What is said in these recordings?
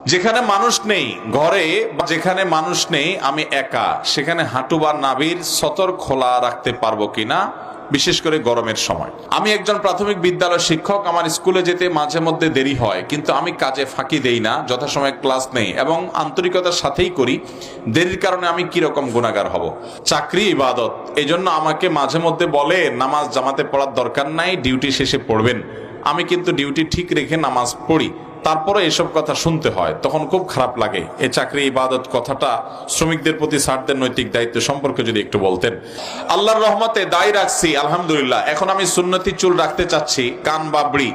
যেখানে মানুষ নেই, ঘরে বা যেখানে মানুষ নেই, আমি একা। সেখানে হাঁটু বা নাভির সতর খোলা রাখতে পারব কিনা, বিশেষ করে গরমের সময়। আমি একজন প্রাথমিক বিদ্যালয় শিক্ষক, আমার স্কুলে যেতে মাঝে মধ্যে দেরি হয়, কিন্তু আমি কাজে ফাঁকি দেই না, যথাসময়ে ক্লাস নেই, এবং আন্তরিকতার সাথেই করি, দেরির কারণে আমি কি রকম গুণাগার হব? চাকরি, ইবাদত, এজন্য আমাকে মাঝে মধ্যে বলে, নামাজ জামাতে পড়ার দরকার নাই, ডিউটি শেষে পড়বেন। আমি কিন্তু ডিউটি ঠিক রেখে নামাজ পড়ি তারপরে এসব কথা শুনতে হয়, তখন খুব খারাপ লাগে। এ চাকরি, ইবাদত কথাটা শ্রমিকদের প্রতি, স্যারদের নৈতিক দায়িত্ব সম্পর্কে যদি একটু বলতেন। আল্লাহর রহমতে দায়ী রাখছি, আলহামদুলিল্লাহ। এখন আমি সুন্নতি চুল রাখতে চাচ্ছি, কান বাবড়ি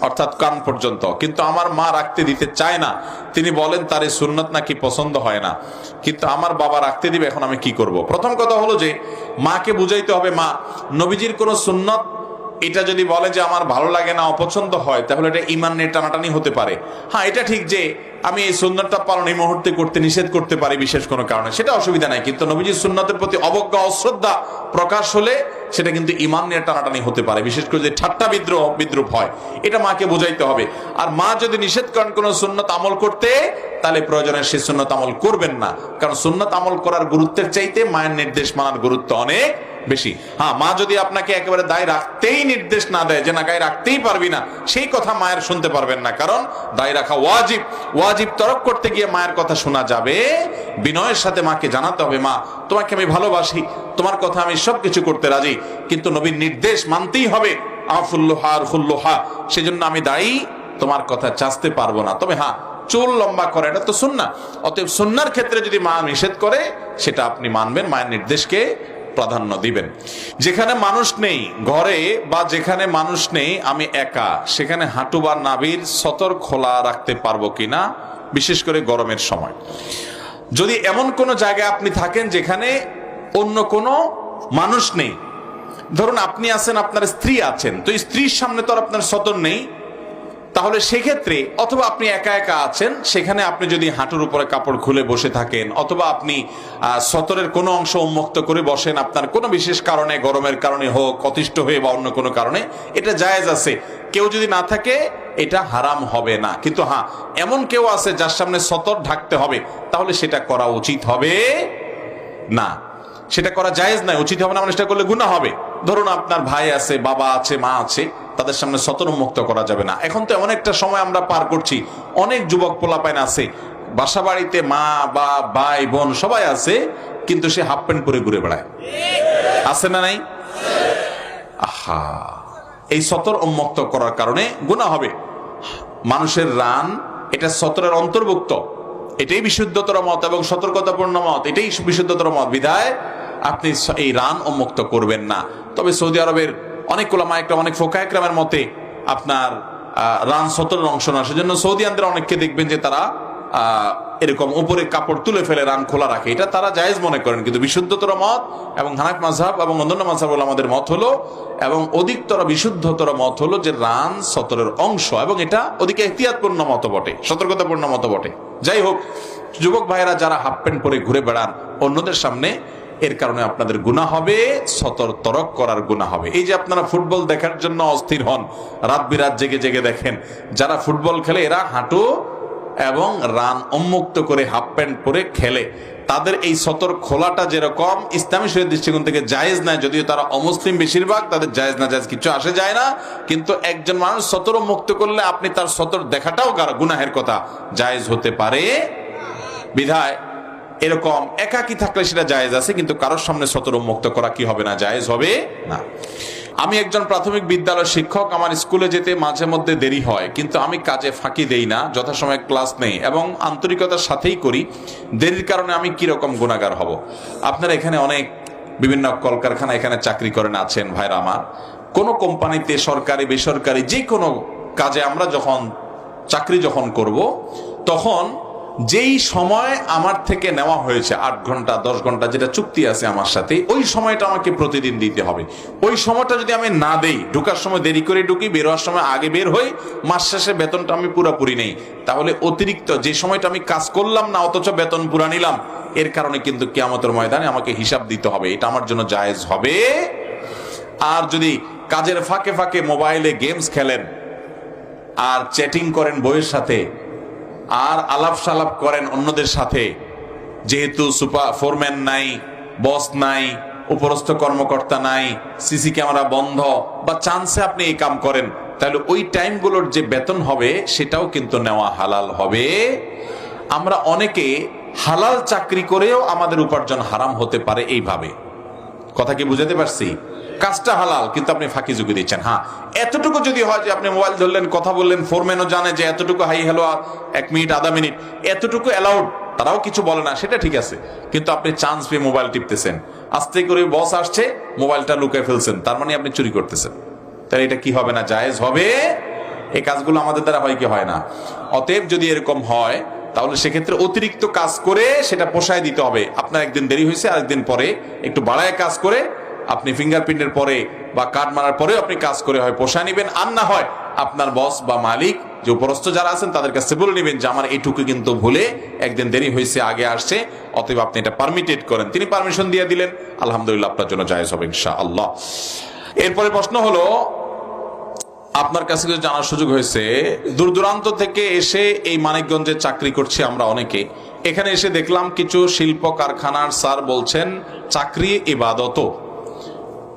অর্থাৎ কান পর্যন্ত। কিন্তু আমার মা রাখতে দিতে চায় না। তিনি বলেন, তার এই সুন্নত নাকি পছন্দ হয় না। কিন্তু আমার বাবা রাখতে দিবে, এখন আমি কি করব? প্রথম কথা হলো যে, মাকে বুঝাইতে হবে, মা, নবীজির কোনো সুন্নত এটা যদি বলে যে আমার ভালো লাগে না, অপছন্দ হয়, তাহলে এটা ইমানের টানাটানি হতে পারে। হ্যাঁ এটা ঠিক যে আমি এই সুন্নতটা পালন এই মুহূর্তে করতে নিষেধ করতে পারি বিশেষ কোনো কারণে, সেটা অসুবিধা নাই। কিন্তু নবীজির সুন্নতের প্রতি অবজ্ঞা, অশ্রদ্ধা প্রকাশ হলে সেটা কিন্তু ইমান নিয়ে টানাটানি হতে পারে, বিশেষ করে যে ঠাট্টা বিদ্রোহ, বিদ্রুপ হয়। এটা মাকে বোঝাইতে হবে। আর মা যদি নিষেধ করেন কোনো সুন্নত আমল করতে, তাহলে প্রয়োজনে সে সুন্নত আমল করবেন না। কারণ সুন্নত আমল করার গুরুত্বের চাইতে মায়ের নির্দেশ মানার গুরুত্ব অনেক বেশি। হ্যাঁ মা যদি আপনাকে একেবারে দায় রাখতেই নির্দেশ না দেয়, যে না, গায়ে রাখতেই পারবি না, সেই কথা মায়ের শুনতে পারবেন না। কারণ দায় রাখা ওয়াজিব। ওয়াজিব তরক করতে গিয়ে মায়ের কথা শোনা যাবে। বিনয়ের সাথে মাকে জানাতে হবে, মা, তোমাকে আমি ভালোবাসি, তোমার কথা আমি সবকিছু করতে রাজি, কিন্তু নবীর নির্দেশ মানতেই হবে। আফুল্লোহা আর হুল্লোহা, সেজন্য আমি দায়ী, তোমার কথা চাচতে পারব না। তবে হ্যাঁ চুল লম্বা করে, এটা তো সুন্না অতএব সুন্নার ক্ষেত্রে যদি মা নিষেধ করে, সেটা আপনি মানবেন, মায়ের নির্দেশকে প্রাধান্য দিবেন। যেখানে মানুষ নেই ঘরে বা যেখানে মানুষ নেই, আমি একা। সেখানে হাঁটু বা নাভির সতর খোলা রাখতে পারব কিনা, বিশেষ করে গরমের সময়। যদি এমন কোনো জায়গায় আপনি থাকেন যেখানে অন্য কোনো মানুষ নেই, ধরুন আপনি আছেন, আপনার স্ত্রী আছেন, তো স্ত্রীর সামনে তো আর আপনার সতর নেই তাহলে সেক্ষেত্রে অথবা আপনি একা একা আছেন, সেখানে আপনি যদি হাঁটুর উপরে কাপড় খুলে বসে থাকেন, অথবা আপনি সতরের কোনো অংশ উন্মুক্ত করে বসেন, আপনার কোনো বিশেষ কারণে, গরমের কারণে হোক, অতিষ্ঠ হয়ে বা অন্য কোনো কারণে, এটা জায়েজ আছে। কেউ যদি না থাকে, এটা হারাম হবে না। কিন্তু হ্যাঁ এমন কেউ আছে যার সামনে সতর ঢাকতে হবে, তাহলে সেটা করা উচিত হবে না। সেটা করা জায়েজ নয়, উচিত হবে না মানে সেটা করলে গুণা হবে। ধরুন আপনার ভাই আছে, বাবা আছে, মা আছে তাদের সামনে মুক্ত করা যাবে না। এখন তো এমন একটা সময় আমরা পার করছি। অনেক যুবক পোলাপাইন আছে। বাসা বাড়িতে মা বা ভাই, বোন সবাই আছে, কিন্তু সে হাফ প্যান্ট পরে ঘুরে বেড়ায়। আছে না নাই? আহা! এই সতর উন্মুক্ত করার কারণে গুণা হবে। মানুষের রান, এটা সতরের অন্তর্ভুক্ত। এটাই বিশুদ্ধতর মত এবং সতর্কতাপূর্ণ মত। এটাই বিশুদ্ধতর মত। বিধায় আপনি এই রান উন্মুক্ত করবেন না। তবে সৌদি আরবের অনেক কোলামা একটা, অনেক ফোকা একরামের মতে আপনার রান সতরের অংশ না সেজন্য সৌদি সৌদিয়ানদের অনেককে দেখবেন যে তারা এরকম উপরে কাপড় তুলে ফেলে, রান খোলা রাখে। এটা তারা জায়েজ মনে করেন, কিন্তু বিশুদ্ধতর মত এবং হানাক মাঝহাব এবং অন্যান্য মাঝহাব আমাদের মত হলো, এবং অধিকতর বিশুদ্ধতর মত হলো যে রান সতরের অংশ, এবং এটা ওদিকে এহতিয়াতপূর্ণ মত বটে, সতর্কতাপূর্ণ মত বটে। যাই হোক, যুবক ভাইয়েরা যারা হাফ প্যান্ট পরে ঘুরে বেড়ান, অন্যদের সামনে এর কারণে আপনাদের গুণা হবে, সতর তরক করার গুণা হবে। এই যে আপনারা ফুটবল দেখার জন্য অস্থির হন, রাত বিরাত জেগে জেগে দেখেন, যারা ফুটবল খেলে এরা হাঁটু এবং রান উন্মুক্ত করে হাফ প্যান্ট পরে খেলে। তাদের এই সতর খোলাটা যেরকম, ইসলামী শরীর দৃষ্টিকোণ থেকে জায়েজ নাই যদিও তারা অমুসলিম বেশিরভাগ, তাদের জায়েজ না, জায়েজ কিছু আসে, যায় না। কিন্তু একজন মানুষ সতর মুক্ত করলে আপনি তার সতর দেখাটাও গুনাহের কথা। জায়েজ হতে পারে বিধায়। এরকম একাকি থাকলে সেটা জায়েজ আছে, কিন্তু কারোর সামনে সতর মুক্ত করা কি হবে না? জায়েজ হবে না। আমি একজন প্রাথমিক বিদ্যালয় শিক্ষক, আমার স্কুলে যেতে মাঝে মধ্যে দেরি হয়, কিন্তু আমি কাজে ফাঁকি দেই না, যথাসময়ে ক্লাস নেই এবং আন্তরিকতার সাথেই করি। দেরির কারণে আমি কি রকম গুণাগার হব? আপনারা এখানে অনেক বিভিন্ন কলকারখানা এখানে চাকরি করেন, আছেন ভাইরা আমার। কোনো কোম্পানিতে, সরকারি, বেসরকারি যে কোনো কাজে আমরা যখন, চাকরি যখন করব, তখন যেই সময় আমার থেকে নেওয়া হয়েছে আট ঘণ্টা, দশ ঘণ্টা যেটা চুক্তি আছে আমার সাথে, ওই সময়টা আমাকে প্রতিদিন দিতে হবে। ওই সময়টা যদি আমি না দেই, ঢুকার সময় দেরি করে ঢুকি, বেরোয়ার সময় আগে বের হই, মাস শেষে বেতনটা আমি পুরাপুরি নেই। তাহলে অতিরিক্ত যে সময়টা আমি কাজ করলাম না, অথচ বেতন পুরা নিলাম, এর কারণে কিন্তু কেয়ামতের ময়দানে আমাকে হিসাব দিতে হবে। এটা আমার জন্য জায়েজ হবে। আর যদি কাজের ফাঁকে ফাঁকে মোবাইলে গেমস খেলেন, আর চ্যাটিং করেন বইয়ের সাথে আর আলাপ সালাপ করেন অন্যদের সাথে। যেহেতু সুপার ফোরম্যান নাই, বস নাই, উপরস্থ কর্মকর্তা নাই, সিসি ক্যামেরা বন্ধ, বা চান্সে আপনি এই কাম করেন, তাহলে ওই টাইমগুলোর যে বেতন হবে, সেটাও কিন্তু নেওয়া হালাল হবে। আমরা অনেকে হালাল চাকরি করেও আমাদের উপার্জন হারাম হতে পারে এইভাবে। কথা কি বুঝাতে পারছি? কাজটা হালাল, কিন্তু আপনি ফাঁকি ঝুঁকি দিচ্ছেন। হ্যাঁ এতটুকু যদি হয় যে আপনি মোবাইল ধরলেন, কথা বললেন ফোরম্যানও জানে যে এতটুকু হাই হ্যালো এক মিনিট আধা মিনিট এতটুকু অ্যালাউড তারাও কিছু বলে না, সেটা ঠিক আছে। কিন্তু আপনি চান্স পেয়ে মোবাইল টিপতেছেন। আস্তে করে বস আসছে মোবাইলটা লুকায় ফেলছেন, তার মানে আপনি চুরি করতেছেন। তাহলে এটা কি হবে না? জায়েজ হবে? এই কাজগুলো আমাদের দ্বারা হয় কি হয় না? অতএব যদি এরকম হয় তাহলে সেক্ষেত্রে অতিরিক্ত কাজ করে সেটা পোষায় দিতে হবে। আপনার একদিন দেরি হয়েছে, আরেকদিন পরে একটু বাড়ায় কাজ করে, আপনি ফিঙ্গারপ্রিন্টের পরে বা কার্ড মারার পরে আপনি কাজ করে হয় পোষায় নেবেন। আর না হয় আপনার বস বা মালিক, যে উপরস্থ যারা আছেন, তাদের কাছে বলে নেবেন যে আমার এইটুকু কিন্তু ভুলে একদিন দেরি হয়েছে, আগে আসছে, অতএব আপনি এটা পারমিটেড করেন। তিনি পারমিশন দিয়ে দিলেন, আলহামদুলিল্লাহ আপনার জন্য জায়েজ হবে ইনশা আল্লাহ এরপরে প্রশ্ন হলো আপনার কাছে কিছু জানার সুযোগ হয়েছে। দূর দূরান্ত থেকে এসে এই মানিকগঞ্জে চাকরি করছি আমরা অনেকে। এখানে এসে দেখলাম কিছু শিল্প কারখানার স্যার বলছেন, চাকরি ইবাদত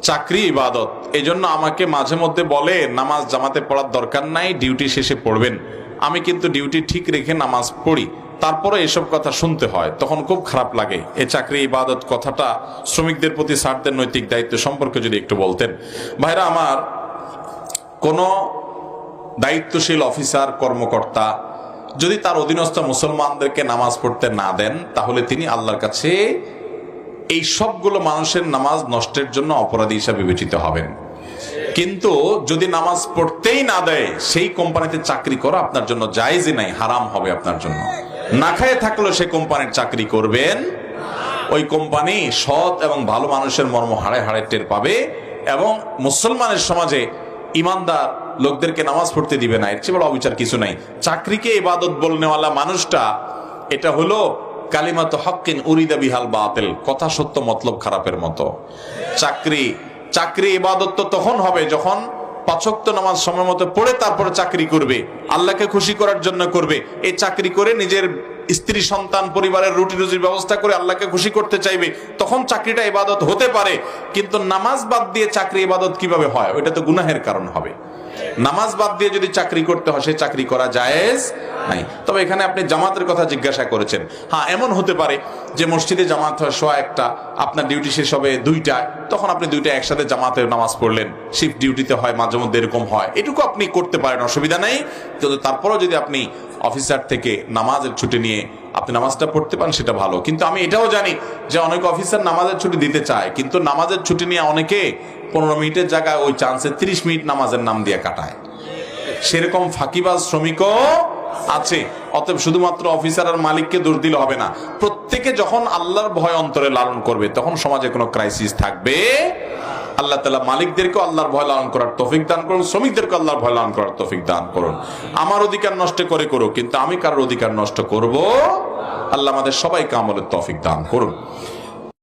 চাকরি ইবাদত। এই জন্য আমাকে মাঝে মধ্যে বলে, নামাজ জামাতে পড়ার দরকার নাই, ডিউটি শেষে পড়বেন। আমি কিন্তু ডিউটি ঠিক রেখে নামাজ পড়ি। তারপরে এসব কথা শুনতে হয়। তখন খুব খারাপ লাগে। এই চাকরি ইবাদত কথাটা শ্রমিকদের প্রতি স্যারদের নৈতিক দায়িত্ব সম্পর্কে যদি একটু বলতেন। ভাইরা আমার কোনো দায়িত্বশীল অফিসার, কর্মকর্তা যদি তার অধীনস্থ মুসলমানদেরকে নামাজ পড়তে না দেন, তাহলে তিনি আল্লাহর কাছে এই সবগুলো মানুষের নামাজ নষ্টের জন্য অপরাধী হিসাবে বিবেচিত হবেন। কিন্তু যদি নামাজ পড়তেই না দেয়, সেই কোম্পানিতে চাকরি করা আপনার জন্য জায়েজই নাই, হারাম হবে আপনার জন্য। না খায় থাকলেও সে কোম্পানির চাকরি করবেন। ওই কোম্পানি সৎ এবং ভালো মানুষের মর্ম হাড়ে হাড়ে টের পাবে এবং মুসলমানের সমাজে ইমানদার লোকদেরকে নামাজ পড়তে দিবে না, এর চেয়ে বড় অবিচার কিছু নাই। চাকরিকে ইবাদত বলনেওয়ালা মানুষটা, এটা হলো কালিমাত হকিন উরিদা বিহাল বাতেল, কথা সত্য, মতলব খারাপের মতো। চাকরি চাকরি ইবাদত তো তখন হবে যখন পাচক্ত নামাজ সময় মতো পড়ে তারপরে চাকরি করবে, আল্লাহকে খুশি করার জন্য করবে। এই চাকরি করে নিজের স্ত্রী, সন্তান, পরিবারের রুটি রুজির ব্যবস্থা করে আল্লাহকে খুশি করতে চাইবে, তখন চাকরিটা ইবাদত হতে পারে। কিন্তু নামাজ বাদ দিয়ে চাকরি ইবাদত কীভাবে হয়? ওইটা তো গুনাহের কারণ হবে। নামাজ বাদ দিয়ে যদি চাকরি করতে হয়, সে চাকরি করা জায়েজ নাই। তবে এখানে আপনি জামাতের কথা জিজ্ঞাসা করেছেন। হ্যাঁ এমন হতে পারে যে মসজিদে জামাত হয় সোয়া একটা আপনার ডিউটি শেষ হবে দুইটায়, তখন আপনি দুইটা একসাথে জামাতে নামাজ পড়লেন। শিফট ডিউটিতে হয়, মাঝে মধ্যে এরকম হয়। এটুকু আপনি করতে পারেন, অসুবিধা নেই। কিন্তু তারপরেও যদি আপনি অফিসার থেকে নামাজের ছুটি নিয়ে আপনি নামাজটা পড়তে পারেন, সেটা ভালো। কিন্তু আমি এটাও জানি যে অনেক অফিসার নামাজের ছুটি দিতে চায়, কিন্তু নামাজের ছুটি নিয়ে অনেকে পনেরো মিনিটের জায়গায় ওই চান্সে তিরিশ মিনিট নামাজের নাম দিয়ে কাটায়। সেরকম ফাঁকিবাজ শ্রমিকও আছে, অতএব শুধুমাত্র অফিসার আর মালিককে দোষ দিলে হবে না। প্রত্যেকে যখন আল্লাহর ভয় অন্তরে লালন করবে, তখন সমাজে কোনো ক্রাইসিস থাকবে আল্লাহ তালা মালিকদেরকে আল্লাহর ভয় লালন করার তৌফিক দান করুন শ্রমিকদেরকে আল্লাহর ভয় লালন করার তৌফিক দান করুন। আমার অধিকার নষ্ট করে করো কিন্তু আমি কারোর অধিকার নষ্ট করব? আল্লাহ আমাদের সবাইকে আমলের তৌফিক দান করুন।